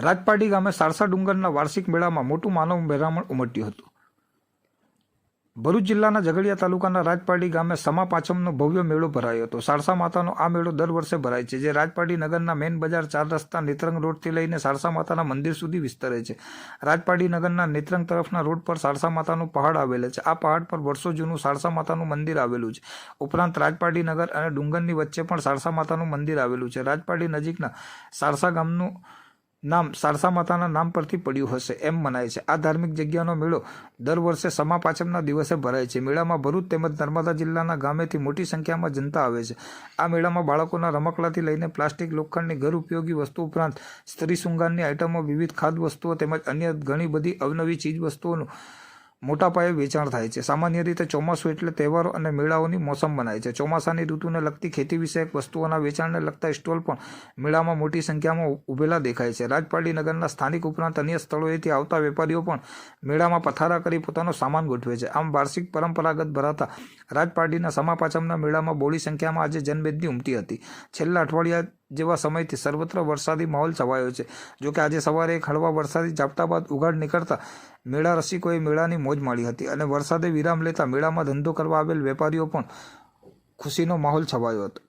રાજપાડી ગામે સારસા ડુંગરના વાર્ષિક મેળામાં મોટું માનવ મેરામણ ઉમટ્યું હતું. ભરૂચ જિલ્લાના ઝઘડિયા તાલુકાના રાજપાટી ગામે સમા પાંચમનો ભવ્ય મેળો ભરાયો હતો. સારસા માતાનો આ મેળો દર વર્ષે ભરાય છે, જે રાજપાટી નગરના મેન બજાર ચાર રસ્તા નેત્રંગ રોડથી લઈને સારસા માતાના મંદિર સુધી વિસ્તરે છે. રાજપાટી નગરના નેત્રંગ તરફના રોડ પર સારસા માતાનું પહાડ આવેલ છે. આ પહાડ પર વર્ષો જૂનું સારસા માતાનું મંદિર આવેલું છે. ઉપરાંત રાજપાટી નગર અને ડુંગરની વચ્ચે પણ સારસા માતાનું મંદિર આવેલું છે. રાજપાટી નજીકના સારસા ગામનું નામ સારસા માતાના નામ પરથી પડ્યું હશે એમ મનાય છે. આ ધાર્મિક જગ્યાનો મેળો દર વર્ષે સમા પાંચમના દિવસે ભરાય છે. મેળામાં ભરૂચ તેમજ નર્મદા જિલ્લાના ગામેથી મોટી સંખ્યામાં જનતા આવે છે. આ મેળામાં બાળકોના રમકડાથી લઈને પ્લાસ્ટિક, લોખંડની ઘર ઉપયોગી વસ્તુ ઉપરાંત સ્ત્રી શૃંગારની આઇટમો વિવિધ ખાદ્ય વસ્તુઓ તેમજ અન્ય ઘણી બધી અવનવી ચીજ વસ્તુઓનું મોટા પાયે વેચાણ થાય છે. સામાન્ય રીતે ચોમાસું એટલે તહેવારો અને મેળાઓની મોસમ બનાય છે. ચોમાસાની ઋતુને લગતી ખેતી વિષયક વસ્તુઓના વેચાણને લગતા સ્ટોલ પણ મેળામાં મોટી સંખ્યામાં ઊભેલા દેખાય છે. રાજપાડી નગરના સ્થાનિક ઉપરાંત અન્ય સ્થળોએથી આવતા વેપારીઓ પણ મેળામાં પથારા કરી પોતાનો સામાન ગોઠવે છે. આમ વાર્ષિક પરંપરાગત ભરાતા રાજપાડીના સમાપાચમના મેળામાં બોડી સંખ્યામાં આજે જનમેદની ઉમટી હતી. છેલ્લા અઠવાડિયા જેવા સમયથી સર્વત્ર વરસાદી માહોલ છવાયો છે. જોકે આજે સવારે એક હળવા વરસાદી ઝાપટા બાદ ઉઘાડ નીકળતા મેળા રસિકોએ મેળાની મોજ માણી હતી અને વરસાદે વિરામ લેતા મેળામાં ધંધો કરવા આવેલ વેપારીઓ પણ ખુશીનો માહોલ છવાયો હતો.